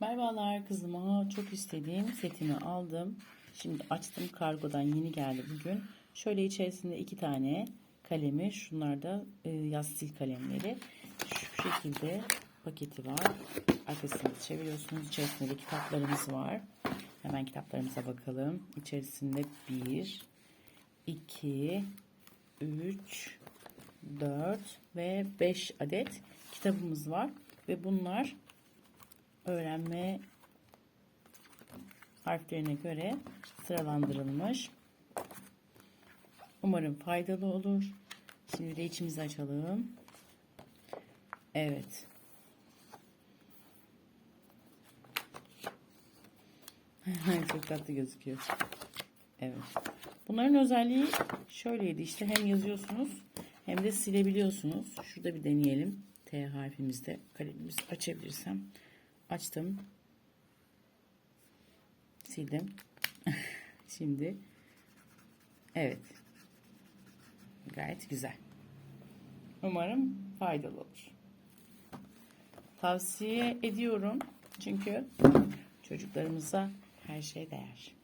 Merhabalar kızıma çok istediğim setimi aldım. Şimdi açtım kargodan yeni geldi bugün. Şöyle içerisinde iki tane kalemi şunlar da e, yaz sil kalemleri. Şu şekilde paketi var. Arkasını çeviriyorsunuz. İçerisinde de kitaplarımız var. Hemen kitaplarımıza bakalım. İçerisinde 1, 2, 3, 4 ve 5 adet kitabımız var. Ve bunlar öğrenme harflerine göre sıralandırılmış. Umarım faydalı olur. Şimdi de içimizi açalım. Evet. Çok tatlı gözüküyor. Evet. Bunların özelliği şöyleydi işte hem yazıyorsunuz hem de silebiliyorsunuz. Şurada bir deneyelim. T harfimizde kalemimizi açabilirsem. Açtım. Sildim. Şimdi evet. Gayet güzel. Umarım faydalı olur. Tavsiye ediyorum. Çünkü çocuklarımıza her şey değer.